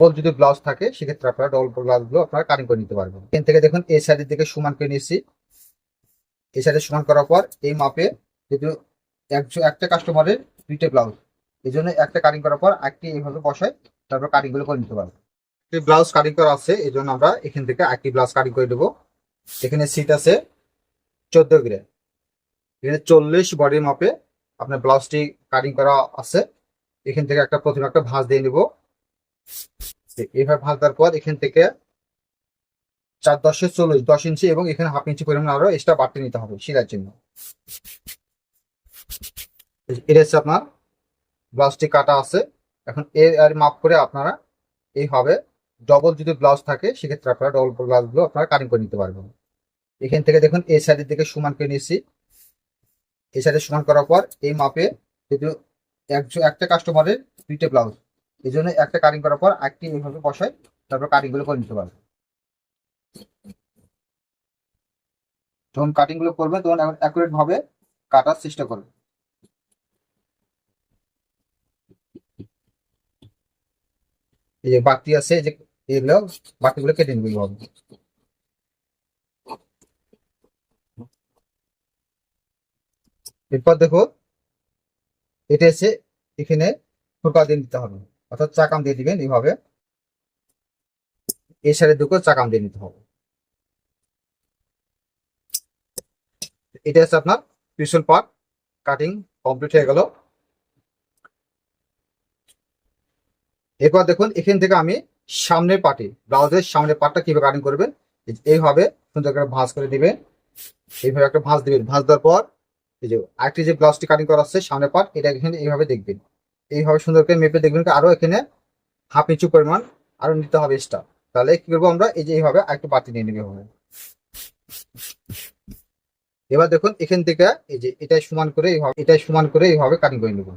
Double যদি blouse থাকে, সেক্ষেত্রে আপনারা ডবল ব্লাউজগুলো আপনারা কাটিং করে নিতে পারবেন। এখান থেকে দেখুন এই সাইডের দিকে সমান করে নিয়েছি। এই সাইডে সমান করার পর এই মাপে যদি একজন একটা কাস্টমারের দুইটা ব্লাউজ এই জন্য একটা কাটিং করার পর একটি এইভাবে বসায়, তারপর কাটিংগুলো করে নিতে পারব ব্লাউজ কাটিং করা আছে, এই জন্য আমরা এখান থেকে একটি ব্লাউজ কাটিং করে দেবো। এখানে সিট আছে চোদ্দ গ্রেড এখানে চল্লিশ বডির মাপে আপনার ব্লাউজটি কাটিং করা আছে। এখান থেকে একটা প্রথমে একটা ভাঁজ দিয়ে নিব। এইভাবে ভাঁজ দেওয়ার পর এখান থেকে চার দশে চল্লিশ, দশ ইঞ্চি এবং এখানে হাফ ইঞ্চি পরিমাণ আরও এক্সট্রা বাড়তে নিতে হবে শিলার জন্য। এটা হচ্ছে আপনার ব্লাউজটি কাটা আছে। এখন এর আর মাপ করে আপনারা এইভাবে ডবল যদি ব্লাউজ থাকে, সেক্ষেত্রে আপনারা ডবল ব্লাউজগুলো আপনারা কাটিং করে নিতে পারবেন। এখান থেকে দেখুন এই সাইডের দিকে সমান করে নিয়েছি। এই সাইডে সমান করার পর এই মাপে যদি একজন একটা কাস্টমারের দুইটা ব্লাউজ এই জন্য একটা কাটিং করার পর একটি এইভাবে বসায়, তারপর কাটিংগুলো করে নিতে পারবে। যখন কাটিংগুলো করবে, তখন অ্যাকুরেট ভাবে কাটার চেষ্টা করবে। এই যে বাতি আছে যে এগুলো, বাতিগুলো কেটে নিবে এইভাবে। এরপর দেখো, এটা এসে এখানে ফুটকা দিয়ে নিতে হবে। অর্থাৎ চাকাম দিয়ে দিবেন এইভাবে। এই সাইডের দিকেও চাকাম দিয়ে নিতে হবে। এটা হচ্ছে আপনার পিছন পার্ট কাটিং কমপ্লিট হয়ে গেল। এরপর দেখুন, এখান থেকে আমি সামনের পার্টি ব্লাউজের সামনের পার্টটা কীভাবে কাটিং করবেন এইভাবে সুন্দর করে ভাঁজ করে দিবেন। এইভাবে একটা ভাঁজ দিবেন। ভাঁজ দেওয়ার পর এই যে আরেকটি যে ব্লাউজটি কাটিং করা আছে সামনের পার্ট এটা এখানে এইভাবে দেখবেন। এইভাবে সুন্দর করে মেপে দেখবেন আরও এখানে হাফ ইঞ্চু পরিমাণ আরও নিতে হবে এক্সট্রা তাহলে কি করব আমরা? এই যে এইভাবে একটু বাতি নিয়ে নেবে হবে এবার দেখুন, এখান থেকে এই যে এটা সমান করে এইভাবে এটা সমান করে এইভাবে কাটিং করে নেব।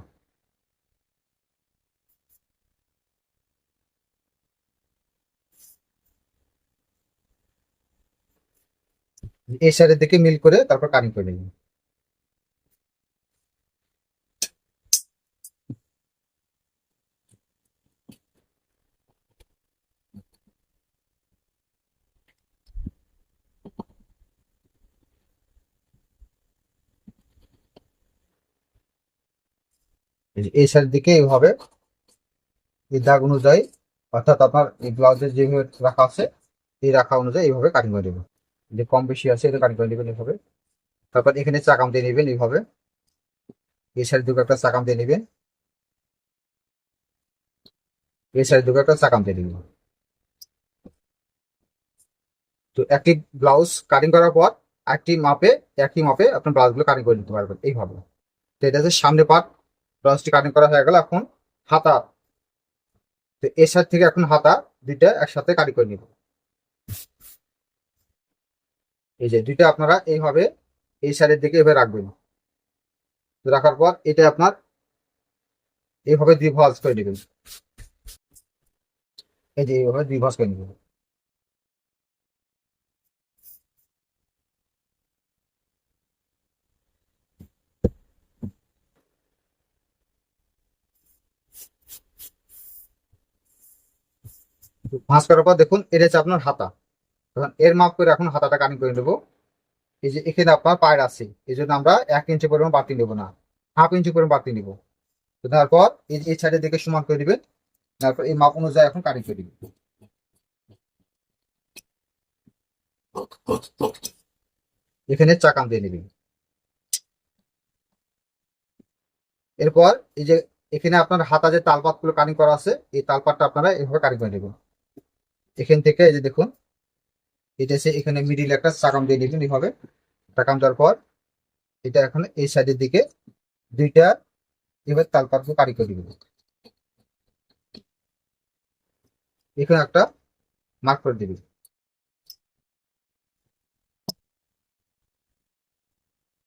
এই সাইডের দিকে মিল করে তারপর কাটিং করে নেব। এই সাইড দিকে এইভাবে এই দাগ অনুযায়ী, অর্থাৎ আপনার এই ব্লাউজের যেভাবে রাখা আছে, এই রাখা অনুযায়ী এইভাবে কাটিং করে দেবেন যে কম বেশি আছে, এটা কাটিং করে নেবেন এইভাবে। তারপর এখানে চাকাম দিয়ে নেবেন এইভাবে। এই সাইড দুটো একটা চাকাম দিয়ে নেবেন। এই সাইড দুটো একটা চাকাম দিয়ে নেবেন। তো একটি ব্লাউজ কাটিং করার পর একটি মাপে, একই মাপে আপনার ব্লাউজগুলো কাটিং করে নিতে পারবেন এইভাবে। তো এটা হচ্ছে সামনে পার্ট ব্লাউজটি কাটিং করা হয়ে গেল, এখন হাতা। তো এর সাইড থেকে এখন হাতা দুইটা একসাথে কাটিং করে নিব। এই যে দুইটা আপনারা এইভাবে এই সাইডের দিকে এভাবে রাখবেন। রাখার পর এটা আপনার এইভাবে দুই ভাঁজ করে নেবেন। এই যে এইভাবে দুই ভাঁজ করে নেবেন। ভাঁজ করার পর দেখুন এটা হচ্ছে আপনার হাতা। তখন এর মাপ করে এখন হাতাটা কাটিং করে নেব। এই যে এখানে আপনার পায়ের আছে এই জন্য আমরা এক ইঞ্চি পরিমাণ বাড়তি নেব না। হাফ ইঞ্চি পরিমাণ বাড়তি নিব। তো তারপর এই এই সাইডের দিকে সমান করে দিবেন তারপর এই মাপ অনুযায়ী এখন কাটিং করে দিবেন। এখানে চাকাম দিয়ে নেবেন। এরপর এই যে এখানে আপনার হাতা যে তালপাতগুলো কাটিং করা আছে, এই তালপাতটা আপনারা এভাবে কাটিং করে নেবেন। এখান থেকে এই যে দেখুন, এটা সে এখানে মিডিল একটা চাকাম দিয়ে নেবেন এইভাবে চাকাম দেওয়ার পর এটা এখন এই সাইডের দিকে দুইটা এবার তাল তালপাত কারি করে দিবেন এখানে একটা মার্ক করে দিবেন